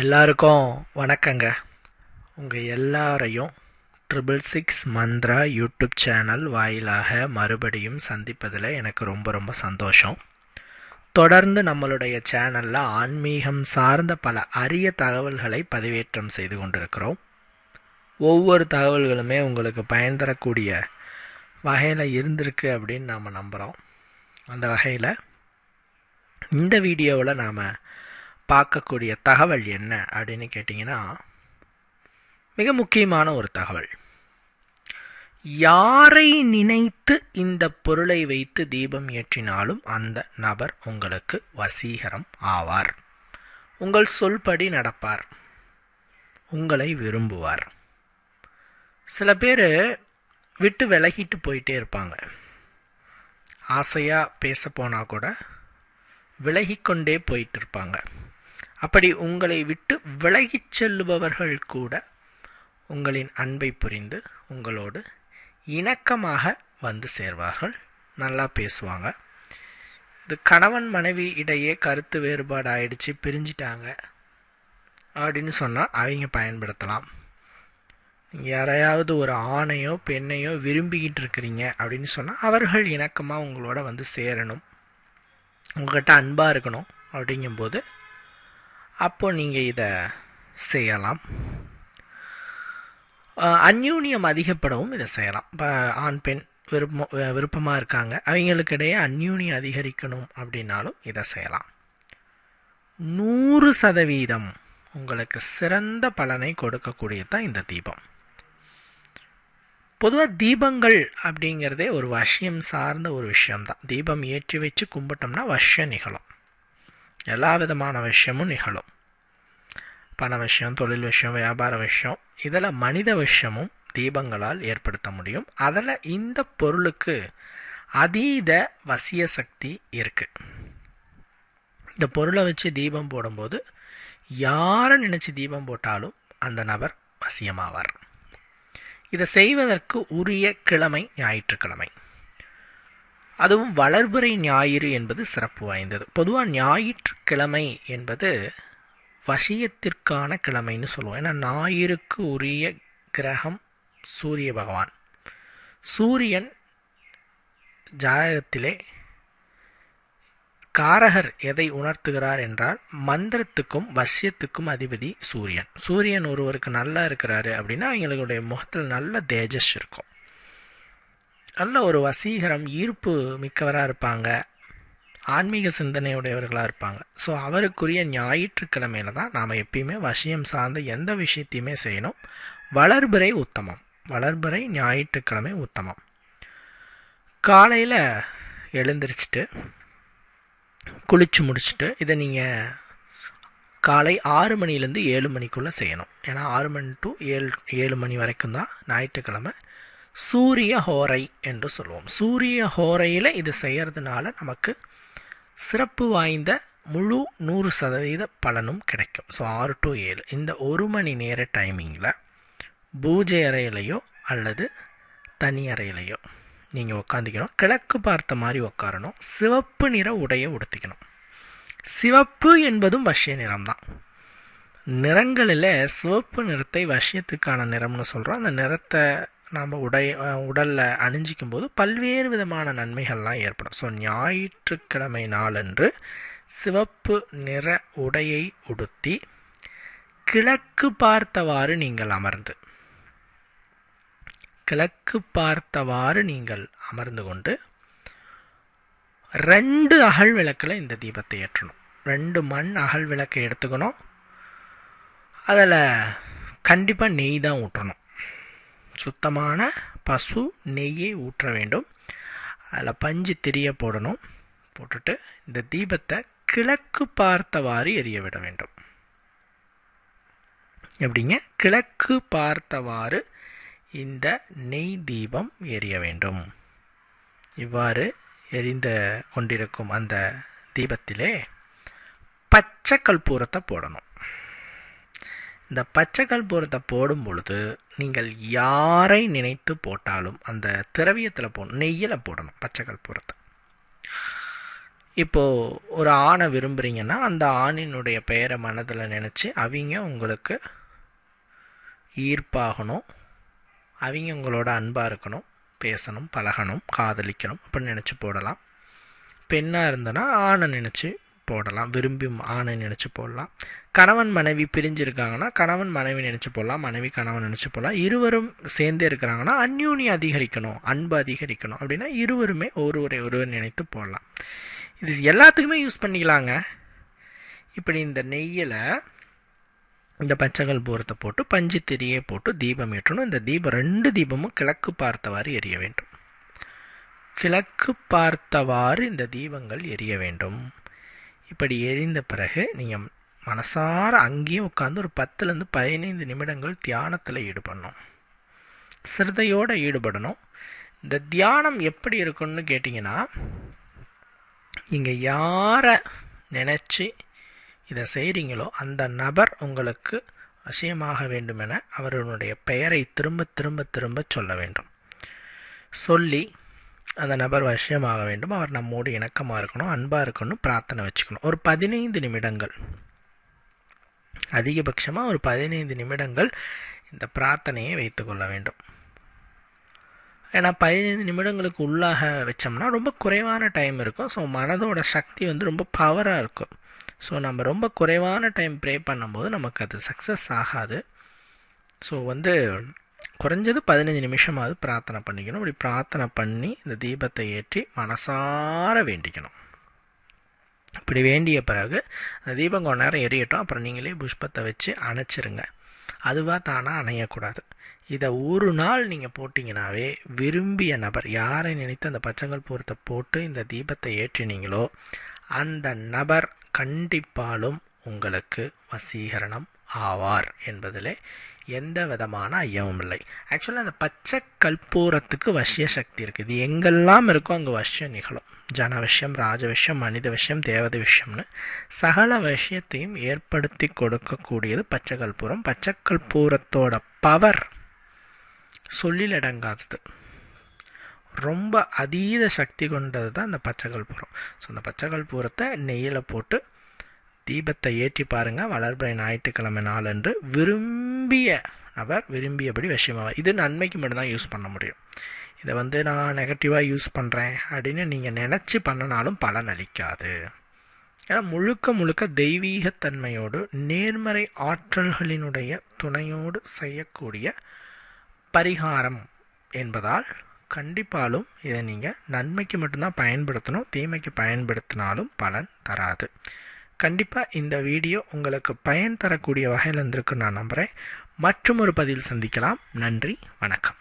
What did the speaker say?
எல்லாருக்கும் வணக்கங்க. உங்கள் எல்லாரையும் triple six Mantra YouTube channel வாயிலாக மறுபடியும் சந்திப்பதில் எனக்கு ரொம்ப ரொம்ப சந்தோஷம். தொடர்ந்து நம்மளுடைய சேனலில் ஆன்மீகம் சார்ந்த பல அரிய தகவல்களை பதிவேற்றம் செய்து கொண்டிருக்கிறோம். ஒவ்வொரு தகவல்களுமே உங்களுக்கு பயன் தரக்கூடிய வகையில் இருந்திருக்கு அப்படின்னு நாம் நம்புகிறோம் அந்த வகையில் இந்த வீடியோவில் நாம் பார்க்கக்கூடிய தகவல் என்ன அப்படின்னு கேட்டிங்கன்னா மிக முக்கியமான ஒரு தகவல். யாரை நினைத்து இந்த பொருளை வைத்து தீபம் ஏற்றினாலும் அந்த நபர் உங்களுக்கு வசீகரம் ஆவார். உங்கள் சொல்படி நடப்பார். உங்களை விரும்புவார். சில பேர் விட்டு விலகிட்டு போயிட்டே இருப்பாங்க. ஆசையாக பேச போனால் கூட விலகிக்கொண்டே போயிட்டு இருப்பாங்க. அப்படி உங்களை விட்டு விலகிச் செல்லுபவர்கள் கூட உங்களின் அன்பை புரிந்து உங்களோடு இணக்கமாக வந்து சேர்வார்கள். நல்லா பேசுவாங்க. இது கணவன் மனைவி இடையே கருத்து வேறுபாடு ஆயிடுச்சு பிரிஞ்சிட்டாங்க அப்படின்னு சொன்னால் அவங்க பயன்படுத்தலாம். யாரையாவது ஒரு ஆணையோ பெண்ணையோ விரும்பிக்கிட்டு இருக்கிறீங்க அப்படின்னு சொன்னால் அவர்கள் இணக்கமாக உங்களோட வந்து சேரணும். உங்கள்கிட்ட அன்பாக இருக்கணும் அப்படிங்கும்போது அப்போ நீங்கள் இதை செய்யலாம். அந்யூன்யம் அதிகப்படவும் இதை செய்யலாம். இப்போ ஆண் பெண் விருப்பம் விருப்பமாக இருக்காங்க. அவங்களுக்கிடையே அந்யூன்யம் அதிகரிக்கணும் அப்படின்னாலும் இதை செய்யலாம். நூறு சதவீதம் உங்களுக்கு சிறந்த பலனை கொடுக்கக்கூடியது தான் இந்த தீபம். பொதுவாக தீபங்கள் அப்படிங்கிறதே ஒரு வசியம் சார்ந்த ஒரு விஷயம்தான். தீபம் ஏற்றி வச்சு கும்பிட்டோம்னா வஷ்யம் நிகழும். எல்லா விதமான விஷயமும் நிகழும். பண விஷயம் தொழில் விஷயம் வியாபார விஷயம் இதில் மனித விஷயமும் தீபங்களால் ஏற்படுத்த முடியும். அதில் இந்த பொருளுக்கு அதீத வசிய சக்தி இருக்குது இந்த பொருளை வச்சு தீபம் போடும்போது யாரை நினச்சி தீபம் போட்டாலும் அந்த நபர் வசியமாவார். இதை செய்வதற்கு உரிய கிழமை ஞாயிற்றுக்கிழமை. அதுவும் வளர்பிறை ஞாயிறு என்பது சிறப்பு வாய்ந்தது. பொதுவாக ஞாயிற்றுக்கிழமை என்பது வசியத்திற்கான கிழமைன்னு சொல்லுவோம். ஏன்னா ஞாயிறுக்கு உரிய கிரகம் சூரிய பகவான். சூரியன் ஜாதகத்திலே காரகர் எதை உணர்த்துகிறார் என்றால் மந்திரத்துக்கும் வசியத்துக்கும் அதிபதி சூரியன். சூரியன் ஒருவருக்கு நல்லா இருக்கிறாரு அப்படின்னா அவங்களுடைய முகத்தில் நல்ல தேஜஸ் இருக்கும். நல்ல ஒரு வசீகரம் ஈர்ப்பு மிக்கவராக இருப்பாங்க. ஆன்மீக சிந்தனையுடையவர்களாக இருப்பாங்க. ஸோ அவருக்குரிய ஞாயிற்றுக்கிழமையில தான் நாம் எப்பயுமே வசியம் சார்ந்த எந்த விஷயத்தையுமே செய்யணும். வளர்பிறை உத்தமம். வளர்பிறை ஞாயிற்றுக்கிழமை உத்தமம். காலையில் எழுந்திரிச்சிட்டு குளித்து முடிச்சுட்டு இதை நீங்கள் காலை ஆறு மணிலேருந்து ஏழு மணிக்குள்ளே செய்யணும். ஏன்னா ஆறு மணி டு ஏழு ஏழு மணி வரைக்கும் தான் ஞாயிற்றுக்கிழமை சூரிய ஹோரை என்று சொல்லுவோம். சூரிய ஹோரையில் இது செய்கிறதுனால நமக்கு சிறப்பு வாய்ந்த முழு நூறு சதவீத பலனும் கிடைக்கும். ஸோ ஆறு டு ஏழு. இந்த ஒரு மணி நேர டைமிங்கில் பூஜை அறையிலையோ அல்லது தனி அறையிலையோ நீங்கள் உட்காந்துக்கணும் கிழக்கு பார்த்த மாதிரி உட்காரணும் சிவப்பு நிற உடையை உடுத்திக்கணும். சிவப்பு என்பதும் வஷ்ய நிறம்தான் நிறங்களில் சிவப்பு நிறத்தை வஷ்யத்துக்கான நிறம்னு சொல்கிறோம் அந்த நிறத்தை நாம் உடை உடலில் அணிஞ்சிக்கும் போது பல்வேறு விதமான நன்மைகள்லாம் ஏற்படும். ஸோ ஞாயிற்றுக்கிழமை நாளன்று சிவப்பு நிற உடையை உடுத்தி கிழக்கு பார்த்தவாறு நீங்கள் அமர்ந்து கிழக்கு பார்த்தவாறு நீங்கள் அமர்ந்து கொண்டு ரெண்டு அகல் விளக்கில் இந்த தீபத்தை ஏற்றணும். ரெண்டு மண் அகல் விளக்கை எடுத்துக்கணும். அதில் கண்டிப்பாக நெய் தான் ஊற்றணும் சுத்தமான பசு நெய்யை ஊற்ற வேண்டும். அதில் பஞ்சு திரிய போடணும். போட்டுட்டு இந்த தீபத்தை கிழக்கு பார்த்தவாறு எரிய விட வேண்டும். எப்படிங்க? கிழக்கு பார்த்தவாறு இந்த நெய் தீபம் எரிய வேண்டும். இவ்வாறு எரிந்த கொண்டிருக்கும் அந்த தீபத்திலே பச்சை கற்பூரத்தை போடணும். இந்த பச்சை கற்பூரத்தை போடும் பொழுது நீங்கள் யாரை நினைத்து போட்டாலும் அந்த திரவியத்தில் போடணும் நெய்யில் போடணும் பச்சை கற்பூரத்தை இப்போது ஒரு ஆணை விரும்புகிறீங்கன்னா அந்த ஆணினுடைய பெயரை மனதில் நினச்சி அவங்க உங்களுக்கு ஈர்ப்பாகணும் அவங்க உங்களோட அன்பாக இருக்கணும் பேசணும் பழகணும் காதலிக்கணும் அப்படின்னு நினச்சி போடலாம். பெண்ணாக இருந்தனா ஆணை நினச்சி போடலாம் விரும்பி ஆணை நினச்சி போடலாம். கணவன் மனைவி பிரிஞ்சிருக்காங்கன்னா கணவன் மனைவி நினச்சி போடலாம் மனைவி கணவன் நினச்சி போடலாம். இருவரும் சேர்ந்தே இருக்கிறாங்கன்னா அந்யூனி அதிகரிக்கணும் அன்பு அதிகரிக்கணும் அப்படின்னா இருவருமே ஒருவரை ஒருவர் நினைத்து போடலாம். இது எல்லாத்துக்குமே யூஸ் பண்ணிக்கலாங்க. இப்படி இந்த நெய்யில் இந்த பச்சைகள் பூரத்தை போட்டு பஞ்சு திரியே போட்டு தீபம் ஏற்றணும். இந்த தீபம் ரெண்டு தீபமும் கிழக்கு பார்த்தவாறு எரிய வேண்டும். கிழக்கு பார்த்தவாறு இந்த தீபங்கள் எரிய வேண்டும். இப்படி எரிந்த பிறகு நீங்கள் மனசார அங்கேயும் உட்காந்து ஒரு பத்துலேருந்து பதினைந்து நிமிடங்கள் தியானத்தில் ஈடுபடணும். சிரதையோடு ஈடுபடணும். இந்த தியானம் எப்படி இருக்குன்னு கேட்டிங்கன்னா நீங்கள் யாரை நினச்சி இதை செய்கிறீங்களோ அந்த நபர் உங்களுக்கு வசியமாக வேண்டுமென அவர்களுடைய பெயரை திரும்ப திரும்ப திரும்ப சொல்ல வேண்டும். சொல்லி அந்த நபர் வசியமாக வேண்டும். அவர் நம்மோடு இணக்கமாக இருக்கணும் அன்பாக இருக்கணும் பிரார்த்தனை வச்சுக்கணும். ஒரு பதினைந்து நிமிடங்கள். அதிகபட்சமாக ஒரு பதினைந்து நிமிடங்கள் இந்த பிரார்த்தனையை வைத்துக்கொள்ள வேண்டும். ஏன்னா பதினைந்து நிமிடங்களுக்கு உள்ளாக வச்சோம்னா ரொம்ப குறைவான டைம் இருக்கும். ஸோ மனதோட சக்தி வந்து ரொம்ப பவராக இருக்கும். ஸோ நம்ம ரொம்ப குறைவான டைம் ப்ரே பண்ணும்போது நமக்கு அது சக்ஸஸ் ஆகாது. ஸோ வந்து குறைஞ்சது பதினஞ்சு நிமிஷமாவது பிரார்த்தனை பண்ணிக்கணும். இப்படி பிரார்த்தனை பண்ணி இந்த தீபத்தை ஏற்றி மனசார வேண்டிக்கணும். இப்படி வேண்டிய பிறகு அந்த தீபம் கொஞ்ச நேரம் எரியட்டும். அப்புறம் நீங்களே புஷ்பத்தை வச்சு அணைச்சிருங்க. அதுவாக தானாக அணையக்கூடாது. இதை ஒரு நாள் நீங்கள் போட்டிங்கனாவே விரும்பிய நபர் யாரை நினைத்து அந்த பச்சைகள் பூரத்தை போட்டு இந்த தீபத்தை ஏற்றினீங்களோ அந்த நபர் கண்டிப்பாலும் உங்களுக்கு வசீகரணம் ஆவார் என்பதிலே எந்த விதமான ஐயமும் இல்லை. ஆக்சுவலாக அந்த பச்சை கற்பூரத்துக்கு வசிய சக்தி இருக்குது இது எங்கெல்லாம் இருக்கோ அங்கே வசியம் நிகழும். ஜன விஷயம் ராஜ விஷயம் மனித விஷயம் தேவத விஷயம்னு சகல விஷயத்தையும் ஏற்படுத்தி கொடுக்கக்கூடியது பச்சை கற்பூரம். பச்சை கற்பூரத்தோட பவர் சொல்லிலடங்காதது ரொம்ப அதீத சக்தி கொண்டது தான் அந்த பச்சை கற்பூரம். ஸோ அந்த பச்சை கற்பூரத்தை நெய்யில் போட்டு தீபத்தை ஏற்றி பாருங்கள் வளர்பிறை ஞாயிற்றுக்கிழமை நாளன்று விரும்பிய நபர் விரும்பியபடி விஷயமாக இது நன்மைக்கு மட்டும்தான் யூஸ் பண்ண முடியும். இதை வந்து நான் நெகட்டிவாக யூஸ் பண்ணுறேன் அப்படின்னு நீங்கள் நினச்சி பண்ணினாலும் பலன் அளிக்காது. ஏன்னா முழுக்க முழுக்க தெய்வீகத்தன்மையோடு நேர்மறை ஆற்றல்களினுடைய துணையோடு செய்யக்கூடிய பரிகாரம் என்பதால் கண்டிப்பாலும் இதை நீங்கள் நன்மைக்கு மட்டும்தான் பயன்படுத்தணும் தீமைக்கு பயன்படுத்தினாலும் பலன் தராது. கண்டிப்பாக இந்த வீடியோ உங்களுக்கு பயன் தரக்கூடிய வகையில் இருந்திருக்குன்னு நான் நம்புகிறேன் மற்றும் ஒரு பதிவில் சந்திக்கலாம். நன்றி. வணக்கம்.